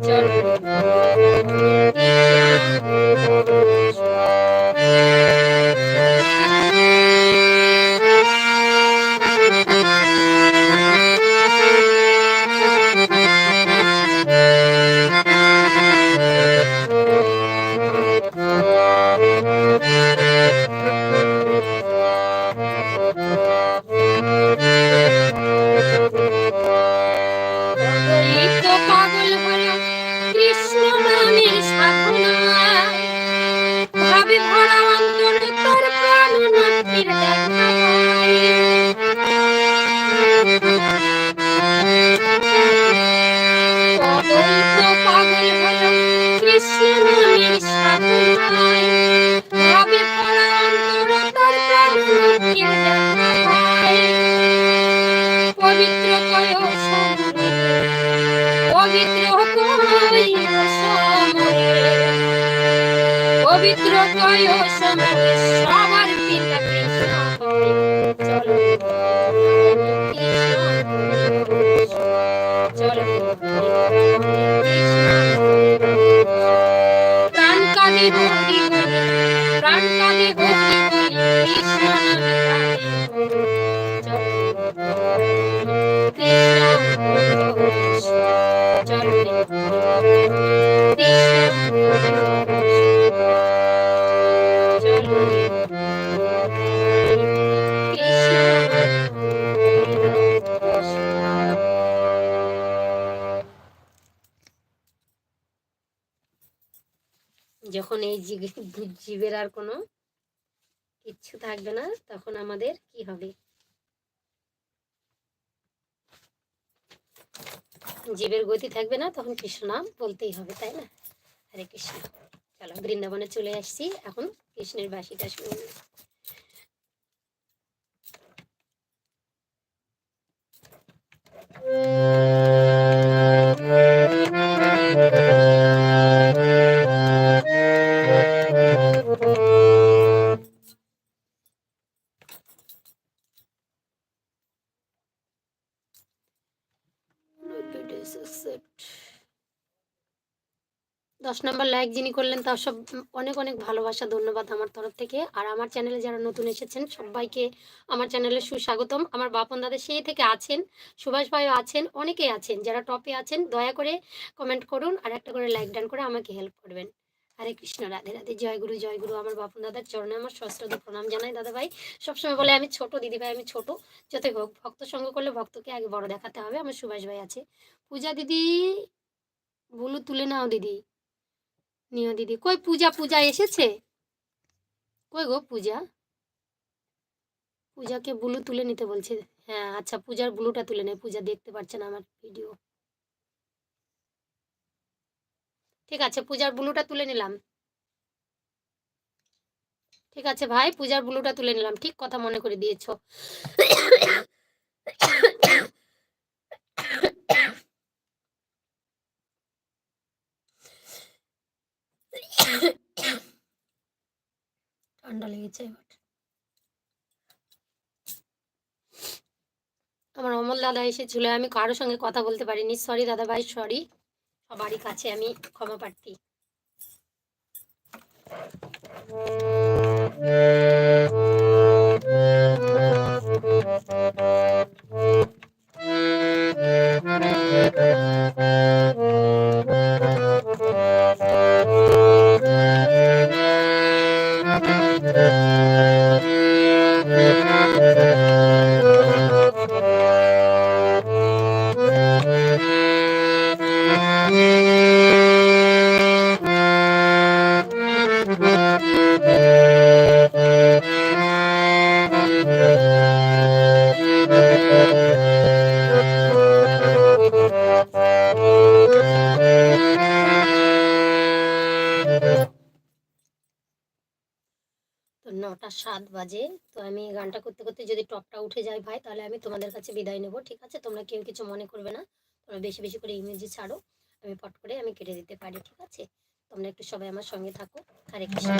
হলো কৃষ্ণ নামের সাধনায় ভাবে ভরা অন্তর তোর প্রাণনাথের দেখা পাগল হলো কৃষ্ণ নামের সাধনায় ভাবে ভরা অন্তর তোর প্রাণনাথের দেখা পবিত্র কয় পবিত্র সমরে পবিত্র কয় সবার যখন এই জীব- জীবের আর কোনো কিচ্ছু থাকবে না, তখন আমাদের কি হবে? জীবের গতি থাকবে না, তখন কৃষ্ণ নাম বলতেই হবে, তাই না? হরে কৃষ্ণ। চলো, বৃন্দাবনে চলে আসছি, এখন কৃষ্ণের বাসিটা শুনে নিই। দশ নম্বর লাইক যিনি করলেন, তার সব অনেক অনেক ভালোবাসা, ধন্যবাদ আমার তরফ থেকে। আর আমার চ্যানেলে যারা নতুন এসেছেন, সবাইকে আমার চ্যানেলে সুস্বাগতম। আমার বাপন দাদা সেই থেকে আছেন, সুভাষ ভাইও আছেন, অনেকেই আছেন। যারা টপে আছেন, দয়া করে কমেন্ট করুন আর একটা করে লাইক ডান করে আমাকে হেল্প করবেন। হরে কৃষ্ণ, রাধে রাধে, জয় গুরু জয় গুরু। আমার বাপন দাদার চরণে আমার সশ্রদ্ধ প্রণাম জানাই। দাদা ভাই, সবসময় বলে আমি ছোট, দিদি ভাই আমি ছোট। যতই হোক, ভক্ত সঙ্গ করলে ভক্তকে আগে বড় দেখাতে হবে। আমার সুভাষ ভাই আছে। পূজা দিদি বুলু তুলে নাও দিদি। নিও দিদি। কই পূজা পূজা এসেছে? কই গো পূজা? পূজাকে ব্লু তুলে নিতে বলছে। হ্যাঁ আচ্ছা পূজার ব্লুটা তুলে নেয় পূজা দেখতে পাচ্ছে না আমার ভিডিও। ঠিক আছে, পূজার ব্লুটা তুলে নিলাম। ঠিক আছে ভাই, পূজার ব্লুটা তুলে নিলাম। ঠিক কথা মনে করে দিয়েছ। ঠান্ডা লেগেছে এবার। আমার অমল দাদা এসেছিল, আমি কারোর সঙ্গে কথা বলতে পারিনি। সরি দাদা ভাই সরি সবারই কাছে আমি ক্ষমা প্রার্থী। তো নটা সাত বাজে। তো আমি গানটা করতে করতে যদি টপটা উঠে যায় ভাই, তাহলে আমি তোমাদের কাছে বিদায় নেব, ঠিক আছে? তোমরা কেউ কিছু মনে করবে না। তোমরা বেশি বেশি করে ইংরেজি ছাড়ো, আমি পট করে আমি কেটে দিতে পারি, ঠিক আছে? তোমরা একটু সবাই আমার সঙ্গে থাকো। হরে কৃষ্ণ।